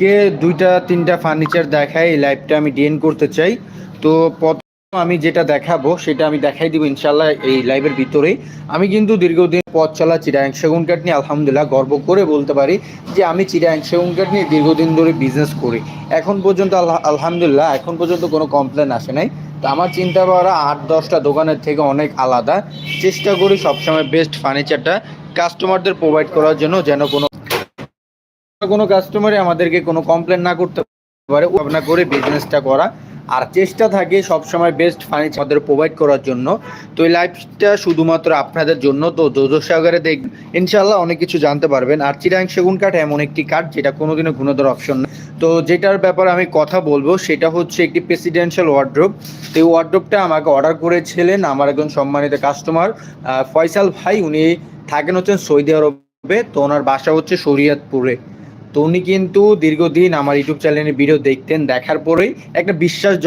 কে দুইটা, তিনটা ফার্নিচার দেখাই, এই লাইভটা আমি ডিএন করতে চাই। তো প্রথম আমি যেটা দেখাবো, সেটা আমি দেখাই দিব ইনশাল্লাহ এই লাইভের ভিতরেই। আমি কিন্তু দীর্ঘদিন পথ চলা চিরাং সেগুন কাঠ নিয়ে আলহামদুলিল্লাহ গর্ব করে বলতে পারি যে আমি চিরাং সেগুন কাঠ নিয়ে দীর্ঘদিন ধরে বিজনেস করি। এখন পর্যন্ত আলহামদুলিল্লাহ, এখন পর্যন্ত কোনো কমপ্লেন আসে নাই। তো আমার চিন্তা করা আট, দশটা দোকানের থেকে অনেক আলাদা। চেষ্টা করি সবসময় বেস্ট ফার্নিচারটা কাস্টমারদের প্রোভাইড করার জন্য যেন কোনো কোনো কাস্টমারই আমাদেরকে কোনো কমপ্লেন না করতে পারে ভাবনা করে বিজনেসটা করা। আর চেষ্টা থাকে সবসময় বেস্ট ফার্নিচার আমাদের প্রোভাইড করার জন্য। তো এই লাইফটা শুধুমাত্র আপনাদের জন্য। তো দোদর সাগরে দেখ ইনশাল্লাহ অনেক কিছু জানতে পারবেন। আর চিরাং সেগুন কাঠ এমন একটি কাঠ, যেটা কোনোদিনও গুণোদর অপশন না। তো যেটার ব্যাপারে আমি কথা বলব, সেটা হচ্ছে একটি প্রেসিডেন্সিয়াল ওয়ার্ড্রোপ তো এই ওয়ার্ড্রোপটা আমাকে অর্ডার করেছিলেন আমার একজন সম্মানিত কাস্টমার ফয়সাল ভাই। উনি থাকেন হচ্ছেন সৌদি আরবে। তো ওনার বাসা হচ্ছে শরিয়াতপুরে। তো উনি কিন্তু দীর্ঘদিন আমার ইউটিউব চ্যানেলে ভিডিও দেখতেন, দেখার পরেই একটা বিশ্বাস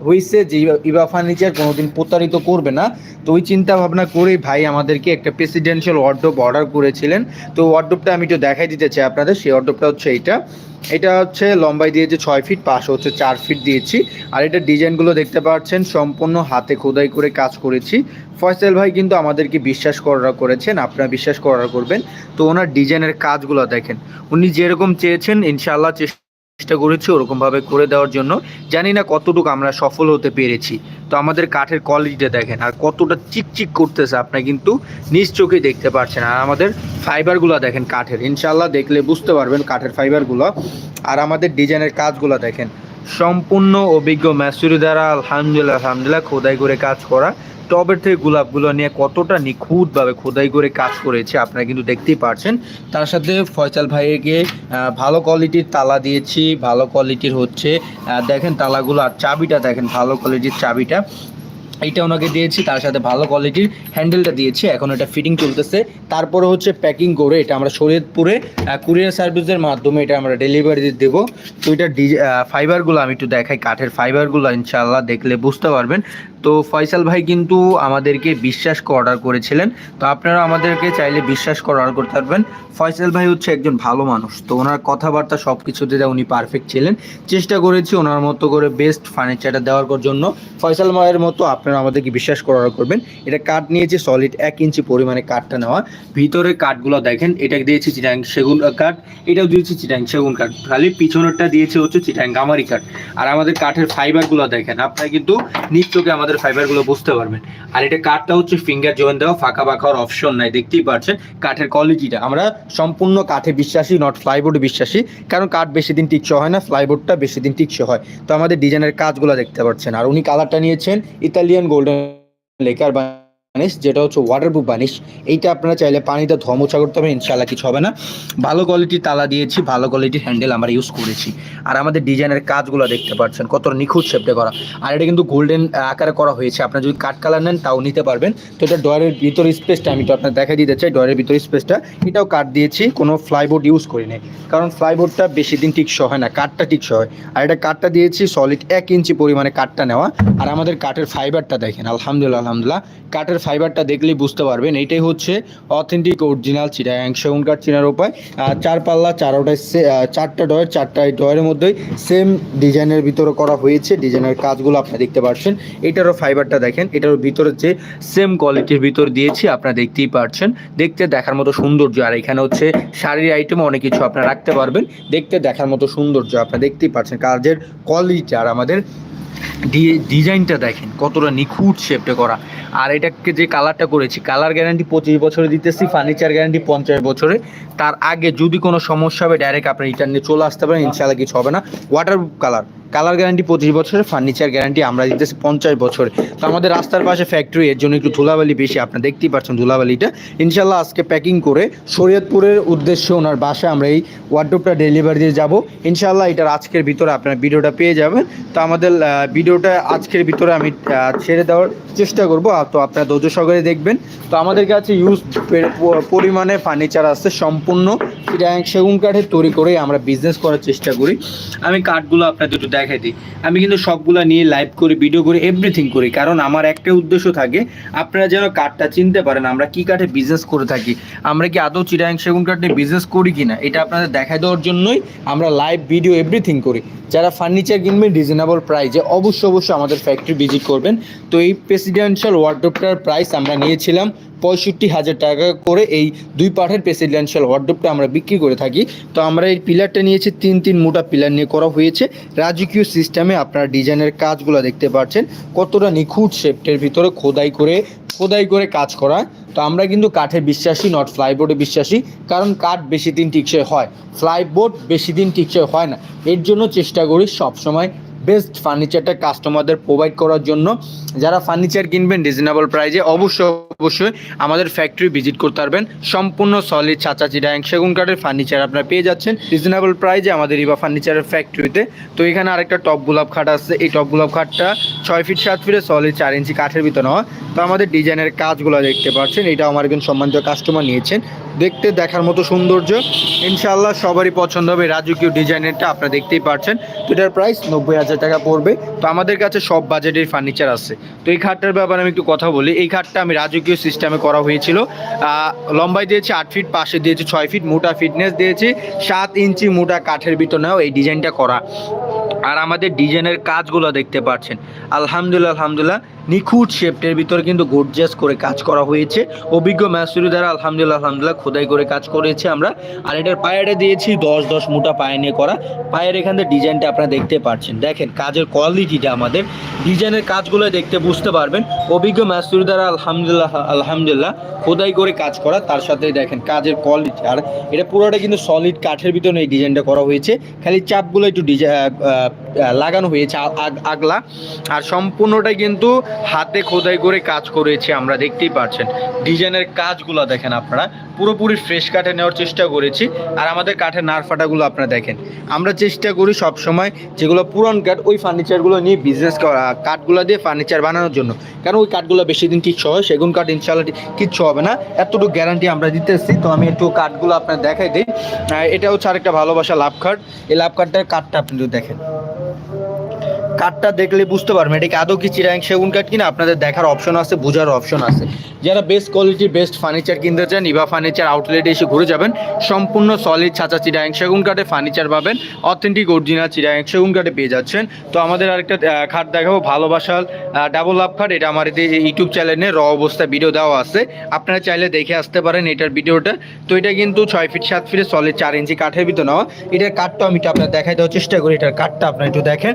হয়েছে যে ইবা- ফার্নিচার কোনোদিন প্রতারিত করবে না। তো ওই চিন্তা ভাবনা করেই ভাই আমাদেরকে একটা প্রেসিডেন্সিয়াল ওয়ার্ডরোব অর্ডার করেছিলেন। তো ওয়ার্ডরোবটা আমি একটু দেখাই দিতে চাই আপনাদের, সেই ওয়ার্ডরোবটা হচ্ছে এইটা। এটা হচ্ছে লম্বাই দিয়েছে ছয় ফিট পাশে হচ্ছে চার ফিট দিয়েছি। আর এটা ডিজাইনগুলো দেখতে পাচ্ছেন, সম্পূর্ণ হাতে খোদাই করে কাজ করেছি। ফয়সাল ভাই কিন্তু আমাদেরকে বিশ্বাস করা করেছেন, আপনারা বিশ্বাস করা করবেন। তো ওনার ডিজাইনের কাজগুলো দেখেন, উনি যেরকম চেয়েছেন, ইনশাআল্লাহ চেষ্টা করেছি ওরকমভাবে করে দেওয়ার জন্য। জানি না কতটুকু আমরা সফল হতে পেরেছি। তো আমাদের কাঠের কোয়ালিটিটা দেখেন, আর কতটা চিকচিক করতেছে আপনি কিন্তু নিজ চোখে দেখতে পাচ্ছেন আর আমাদের ফাইবারগুলো দেখেন কাঠের ইনশাল্লাহ দেখলে বুঝতে পারবেন কাঠের ফাইবারগুলো আর আমাদের ডিজাইনের কাজগুলো দেখেন, সম্পূর্ণ অভিজ্ঞ ম্যাসুরি দ্বারা আলহামদুলিল্লাহ আলহামদুলিল্লাহ খোদাই করে কাজ করা। টবের থেকে গোলাপগুলো নিয়ে কতটা নিখুঁতভাবে খোদাই করে কাজ করেছে আপনারা কিন্তু দেখতেই পারছেন। তার সাথে ফয়সাল ভাইয়েকে আহ, ভালো কোয়ালিটির তালা দিয়েছি ভালো কোয়ালিটির হচ্ছে দেখেন তালাগুলো আর চাবিটা দেখেন ভালো কোয়ালিটির চাবিটা। এইটা ওনাকে দিয়েছি তার সাথে ভালো কোয়ালিটির হ্যান্ডেলটা দিয়েছি এখন এটা ফিটিং চলতেছে। তারপরে হচ্ছে প্যাকিং করে এটা আমরা শরীয়তপুরে কুরিয়ার সার্ভিসের মাধ্যমে এটা আমরা ডেলিভারি দেবো। তো এটা ডিজ ফাইবারগুলো আমি একটু দেখাই কাঠের ফাইবারগুলো ইনশাআল্লাহ দেখলে বুঝতে পারবেন। তো ফয়সাল ভাই কিন্তু আমাদেরকে বিশ্বাস করে অর্ডার করেছিলেন। তো আপনারা আমাদেরকে চাইলে বিশ্বাস করে অর্ডার করতে পারবেন। ফয়সাল ভাই হচ্ছে একজন ভালো মানুষ, তো ওনার কথাবার্তা সব কিছুতে যা উনি পারফেক্ট ছিলেন। চেষ্টা করেছি ওনার মতো করে বেস্ট ফার্নিচারটা দেওয়ার জন্য। ফয়সাল ভাইয়ের মতো আপনারা আমাদেরকে বিশ্বাস করে অর্ডার করবেন। এটা কাঠ নিয়েছে সলিড এক ইঞ্চি পরিমাণে কাঠটা নেওয়া। ভিতরে কাঠগুলো দেখেন, এটা দিয়েছি চিটাং সেগুন কাঠ এটাও দিয়েছি চিটাং সেগুন কাঠ খালি পিছনেরটা দিয়েছে হচ্ছে চিটাং গামারি কাঠ আর আমাদের কাঠের ফাইবারগুলো দেখেন, আপনারা কিন্তু নিজ চোখে আমাদের ফাইবারগুলো বুঝতে পারবেন। আর এটা কাঠটা হচ্ছে ফিঙ্গার জয়েন দেওয়া, ফাঁকা বাঁকা হওয়ার অপশন নাই, দেখতেই পাচ্ছেন কাঠের কোয়ালিটিটা আমরা সম্পূর্ণ কাঠে বিশ্বাসী নট ফ্লাইবোর্ডে বিশ্বাসী, কারণ কাঠ বেশি দিন টিকসো হয় না ফ্লাইবোর্ডটা বেশি দিন টিকসো হয়। তো আমাদের ডিজাইনের কাজগুলো দেখতে পাচ্ছেন। আর উনি কালারটা নিয়েছেন ইতালিয়ান গোল্ডেন লেকার বানিশ যেটা হচ্ছে ওয়াটারপ্রুফ বানিশ এইটা আপনারা চাইলে পানিতে ধমোচা করতে হবে ইনশাল্লাহ কিছু হবে না। ভালো কোয়ালিটির তালা দিয়েছি, ভালো কোয়ালিটির হ্যান্ডেল আমরা ইউজ করেছি। আর আমাদের ডিজাইনের কাজগুলো দেখতে পাচ্ছেন, কত নিখুঁত শেপটা করা। আর এটা কিন্তু গোল্ডেন আকারে করা হয়েছে। আপনারা যদি কাঠ কালার নেন, তাও নিতে পারবেন। তো এটা ডয়ারের ভিতর স্পেসটা আমি তো আপনার দেখা দিতে চাই ডয়ারের ভিতর স্পেসটা এটাও কাঠ দিয়েছি, কোনো ফ্লাইবোর্ড ইউজ করিনি। কারণ ফ্লাইবোর্ডটা বেশি দিন টিকসই হয় না কাঠটা টিকসই হয়। আর এটা কাঠটা দিয়েছি সলিড এক ইঞ্চি পরিমাণে কাঠটা নেওয়া। আর আমাদের কাঠের ফাইবারটা দেখেন, আলহামদুলিল্লাহ আলহামদুলিল্লাহ। কাঠের ফাইবারটা দেখলেই বুঝতে পারবেন। এইটাই হচ্ছে অথেন্টিক অরিজিনাল চিটাং সেগুন কাঠ চেনার উপায়। চার পাল্লা, চারোটায় চারটা ডয়ের চারটা ডয়ের মধ্যেই সেম ডিজাইনের ভিতরে করা হয়েছে। ডিজাইনের কাজগুলো আপনারা দেখতে পাচ্ছেন এটারও ফাইবারটা দেখেন। এটার ভিতরে যে সেম কোয়ালিটির ভিতর দিয়েছি, আপনারা দেখতেই পাচ্ছেন দেখতে দেখার মতো সৌন্দর্য। আর এখানে হচ্ছে শাড়ির আইটেম অনেক কিছু আপনারা রাখতে পারবেন। দেখতে দেখার মতো সৌন্দর্য আপনারা দেখতেই পাচ্ছেন কাজের কোয়ালিটি আর আমাদের ডিজাইনটা দেখেন, কতটা নিখুঁত শেপটা করা। আর এটাকে যে কালারটা করেছি কালার গ্যারান্টি পঁচিশ বছরে দিতেছি ফার্নিচার গ্যারান্টি পঞ্চাশ বছরে। তার আগে যদি কোনো সমস্যা হবে ডাইরেক্ট আপনার রিটার্ন নিয়ে চলে আসতে পারেন ইনশাল্লাহ কিছু হবে না। ওয়াটার কালার কালার গ্যারান্টি পঁচিশ বছরের, ফার্নিচার গ্যারান্টি আমরা দিতেছি পঞ্চাশ বছরে। তো আমাদের রাস্তার পাশে ফ্যাক্টরি এর জন্য একটু ধুলাবালি বেশি আপনারা দেখতেই পাচ্ছেন ধুলাবালিটা। ইনশাল্লাহ আজকে প্যাকিং করে শরীয়তপুরের উদ্দেশ্যে ওনার বাসায় আমরা এই ওয়ার্ডরোবটা ডেলিভারি দিয়ে যাব। ইনশাল্লাহ এটার আজকের ভিতরে আপনার ভিডিওটা পেয়ে যাবেন। তো আমাদের ভিডিওটা আজকের ভিতরে আমি ছেড়ে দেওয়ার চেষ্টা করব। তো আপনারা ধৈর্য সহকারে দেখবেন। তো আমাদের কাছে ইউজ পরিমাণে ফার্নিচার আছে, সম্পূর্ণ সেগুন কাঠের তৈরি করে আমরা বিজনেস করার চেষ্টা করি। আমি কাঠগুলো আপনাদের একটু দেখাই দিই আমি কিন্তু সবগুলা নিয়ে লাইভ করি ভিডিও করি এভরিথিং করি। কারণ আমার একটা উদ্দেশ্য থাকে, আপনারা যেন কাঠটা চিনতে পারেন, আমরা কি কাঠে বিজনেস করে থাকি। আমরা কি আদৌ চিরাং সেগুন কাঠ নিয়ে বিজনেস করি কিনা, এটা আপনাদের দেখাই দেওয়ার জন্যই আমরা লাইভ ভিডিও এভরিথিং করি। যারা ফার্নিচার কিনবেন রিজনেবল প্রাইসে অবশ্যই অবশ্যই আমাদের ফ্যাক্টরি ভিজিট করবেন। তো এই প্রেসিডেন্সিয়াল ওয়ার্ডরোবটার প্রাইস আমরা নিয়েছিলাম পঁয়ষট্টি হাজার টাকা করে এই দুই পাঠের প্রেসিডেন্সিয়াল ওয়ার্ডরোবটা আমরা বিক্রি করে থাকি। তো আমরা এই পিলারটা নিয়েছি, তিন তিন মোটা পিলার নিয়ে করা হয়েছে। রাজকীয় সিস্টেমে আপনার ডিজাইনের কাজগুলো দেখতে পাচ্ছেন। কতটা নিখুঁত শেপটের ভিতরে খোদাই করে খোদাই করে কাজ করা। তো আমরা কিন্তু কাঠে বিশ্বাসী নট ফ্লাইবোর্ডে বিশ্বাসী, কারণ কাঠ বেশি দিন টিকসই হয়। ফ্লাইবোর্ড বেশি দিন টিকসই হয় না। এর জন্য চেষ্টা করি সবসময় বেস্ট ফার্নিচারটা কাস্টমারদের প্রোভাইড করার জন্য। যারা ফার্নিচার কিনবেন রিজনেবল প্রাইজে অবশ্যই অবশ্যই আমাদের ফ্যাক্টরি ভিজিট করতে পারবেন। সম্পূর্ণ সলিড চাচা চিরাং সেগুন কাঠের ফার্নিচার আপনারা পেয়ে যাচ্ছেন। রিজনেবল প্রাইজে আমাদের ইবা ফার্নিচারের ফ্যাক্টরিতে তো এখানে আরেকটা টপ গোলাপ খাট আছে। এই টপ গোলাপ খাটটা ছয় ফিট সাত ফিটে সলিড চার ইঞ্চি কাঠের ভিতরে হয়। তো আমাদের ডিজাইনের কাজগুলো দেখতে পাচ্ছেন। এটা আমার একজন সম্মানিত কাস্টমার নিয়েছেন। দেখতে, দেখার মতো সৌন্দর্য। ইনশাআল্লাহ সবারই পছন্দ হবে রাজকীয় ডিজাইনেরটা, আপনারা দেখতেই পাচ্ছেন তো এটার প্রাইস নব্বই হাজার টাকা পড়বে। তো আমাদের কাছে সব বাজেটের ফার্নিচার আছে। তো এই খাটটার ব্যাপারে আমি একটু কথা বলি। এই খাটটা আমি রাজকীয় সিস্টেমে করা হয়েছিল। লম্বাই দিয়েছি আট ফিট পাশে দিয়েছি ছয় ফিট মোটা ফিটনেস দিয়েছি। সাত ইঞ্চি মোটা কাঠের ভিতরেও এই ডিজাইনটা করা। আর আমাদের ডিজাইনের কাজগুলো দেখতে পাচ্ছেন। আলহামদুলিল্লাহ আলহামদুলিল্লাহ। নিখুঁত শেপটের ভিতরে কিন্তু গোর্জাস করে কাজ করা হয়েছে। অভিজ্ঞ ম্যাসুরি দ্বারা আলহামদুলিল্লাহ আলহামদুলিল্লাহ খোদাই করে কাজ করেছে আমরা। আর এটার পায়েটা দিয়েছি দশ দশ মোটা পায়ে নিয়ে করা। পায়ের এখান থেকে ডিজাইনটা আপনারা দেখতে পাচ্ছেন। দেখেন, কাজের কোয়ালিটিটা আমাদের। ডিজাইনের কাজগুলো দেখতে বুঝতে পারবেন। অভিজ্ঞ ম্যাসুরি দ্বারা আলহামদুলিল্লাহ আলহামদুলিল্লাহ খোদাই করে কাজ করা। তার সাথে দেখেন, কাজের কোয়ালিটি। আর এটা পুরোটা কিন্তু সলিড কাঠের ভিতরে এই ডিজাইনটা করা হয়েছে। খালি চাপগুলো একটু ডিজাইন লাগানো হয়েছে আগ- আগলা। আর সম্পূর্ণটাই কিন্তু হাতে খোদাই করে কাজ করেছে আমরা দেখতেই পাচ্ছেন ডিজাইনের কাজগুলো দেখেন আপনারা। পুরোপুরি ফ্রেশ কাঠে নেওয়ার চেষ্টা করেছি। আর আমাদের কাঠের নারফাটাগুলো আপনারা দেখেন। আমরা চেষ্টা করি সব সময় যেগুলো পুরান কাঠ, ওই ফার্নিচারগুলো নিয়ে বিজনেস করা কাঠগুলো দিয়ে ফার্নিচার বানানোর জন্য। কারণ ওই কাঠগুলো বেশি দিন টিকসই হয়, সেগুন কাঠ ইনশাল্লাহ কিচ্ছু হবে না। এতটুকু গ্যারান্টি আমরা দিতেছি। তো আমি একটু কাঠগুলো আপনার দেখাই দিই। এটা হচ্ছে আরেকটা ভালোবাসা লাভ কাঠ। এই লাভ কাঠটার কাঠটা আপনি দেখেন। কাঠটা দেখলে বুঝতে পারবেন এটা কি আদৌ কি চিরাং সেগুন কাঠ কিনা, আপনাদের দেখার অপশন আছে, বোঝার অপশন আছে। যারা বেস্ট কোয়ালিটির বেস্ট ফার্নিচার কিনতে চান ইভা ফার্নিচার আউটলেটে এসে ঘুরে যাবেন, সম্পূর্ণ সলিড ছাঁচা চিরাং সেগুন কাঠে ফার্নিচার পাবেন অথেন্টিক অরিজিনাল চিরাং সেগুন কাঠে পেয়ে যাচ্ছেন। তো আমাদের আরেকটা খাট দেখাবো ভালোবাসার ডাবল আপ খাট, এটা আমার এতে ইউটিউব চ্যানেলে র অবস্থায় ভিডিও দেওয়া আছে। আপনারা চাইলে দেখে আসতে পারেন এটার ভিডিওটা তো এটা কিন্তু ছয় ফিট সাত ফিটে সলিড চার ইঞ্চি কাঠের ভিতর নেওয়া। এটার কাঠটা আমি আপনার দেখাই দেওয়ার চেষ্টা করি, এটার কাঠটা আপনারা একটু দেখেন।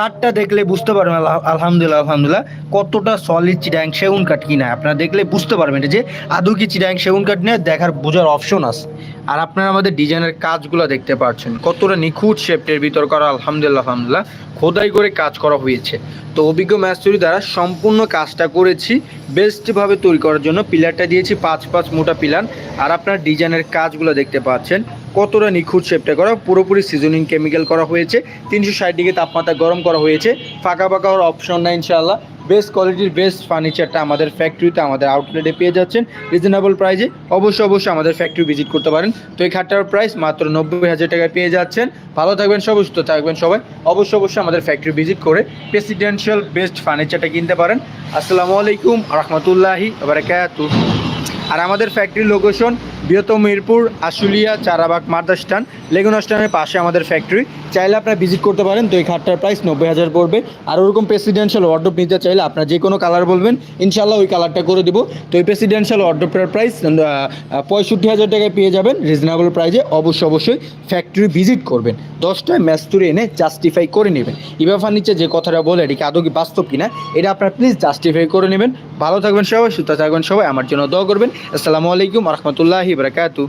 কাঠটা দেখলে বুঝতে পারবেন, আলহা- আলহামদুলিল্লাহ আলহামদুলিল্লাহ, কতটা সলিড চিরাং সেগুন কাঠ কিনা। আপনারা দেখলে বুঝতে পারবেন যে আদৌ কি চিরাং সেগুন কাঠ নিয়ে দেখার বোঝার অপশন আছে। আর আপনারা আমাদের ডিজাইনের কাজগুলো দেখতে পাচ্ছেন, কতটা নিখুঁত শেপটের ভিতর করা, আলহামদুলিল্লাহ আলহামদুলিল্লাহ, খোদাই করে কাজ করা হয়েছে। তো অভিজ্ঞ ম্যাস্টরি দ্বারা সম্পূর্ণ কাজটা করেছি বেস্টভাবে তৈরি করার জন্য। পিলারটা দিয়েছি পাঁচ পাঁচ মোটা পিলার আর আপনার ডিজাইনের কাজগুলো দেখতে পাচ্ছেন কতটা নিখুঁত শেপটা করা, পুরোপুরি সিজনিং কেমিক্যাল করা হয়েছে, তিনশো ষাট ডিগ্রি তাপমাত্রা গরম করা হয়েছে, ফাঁকা ফাঁকা হওয়ার অপশন নাই ইনশাআল্লাহ। বেস্ট কোয়ালিটির বেস্ট ফার্নিচারটা আমাদের ফ্যাক্টরিতে আমাদের আউটলেটে পেয়ে যাচ্ছেন। রিজনেবল প্রাইজে অবশ্যই অবশ্যই আমাদের ফ্যাক্টরি ভিজিট করতে পারেন। তো এই খাটটার প্রাইস মাত্র নব্বই হাজার টাকায় পেয়ে যাচ্ছেন। ভালো থাকবেন সবাই, সুস্থ থাকবেন সবাই। অবশ্যই অবশ্যই আমাদের ফ্যাক্টরি ভিজিট করে প্রেসিডেন্সিয়াল বেস্ট ফার্নিচারটা কিনতে পারেন। আসসালামু আলাইকুম, রহমতুল্লাহি বারাকাতু আর আমাদের ফ্যাক্টরি লোকেশন বৃহত্তম মিরপুর আশুলিয়া চারাবাগ মার্দাস্টান লেগুন স্টানের পাশে আমাদের ফ্যাক্টরি চাইলে আপনারা ভিজিট করতে পারেন। তো এই খাটটার প্রাইস নব্বই হাজার পড়বে। আর ওরকম প্রেসিডেন্সিয়াল ওয়ার্ড্রোপ নিতে চাইলে আপনারা যে কোনো কালার বলবেন ইনশাল্লাহ ওই কালারটা করে দিব। তো এই প্রেসিডেন্সিয়াল ওয়ার্ড্রোপটার প্রাইস পঁয়ষট্টি হাজার টাকায় পেয়ে যাবেন। রিজনেবল প্রাইজে অবশ্যই অবশ্যই ফ্যাক্টরি ভিজিট করবেন। দশটায় ম্যাচ তুলে এনে জাস্টিফাই করে নেবেন। ইভা ফার্নিচার যে কথাটা বলে, এটি কি আদৌ কি বাস্তব কিনা, এটা আপনারা প্লিজ জাস্টিফাই করে নেবেন। ভালো থাকবেন সবাই, সুস্থ থাকবেন সবাই, আমার জন্য দোয়া করবেন। আসসালামু আলাইকুম রহমতুল্লাহি বারাকাতু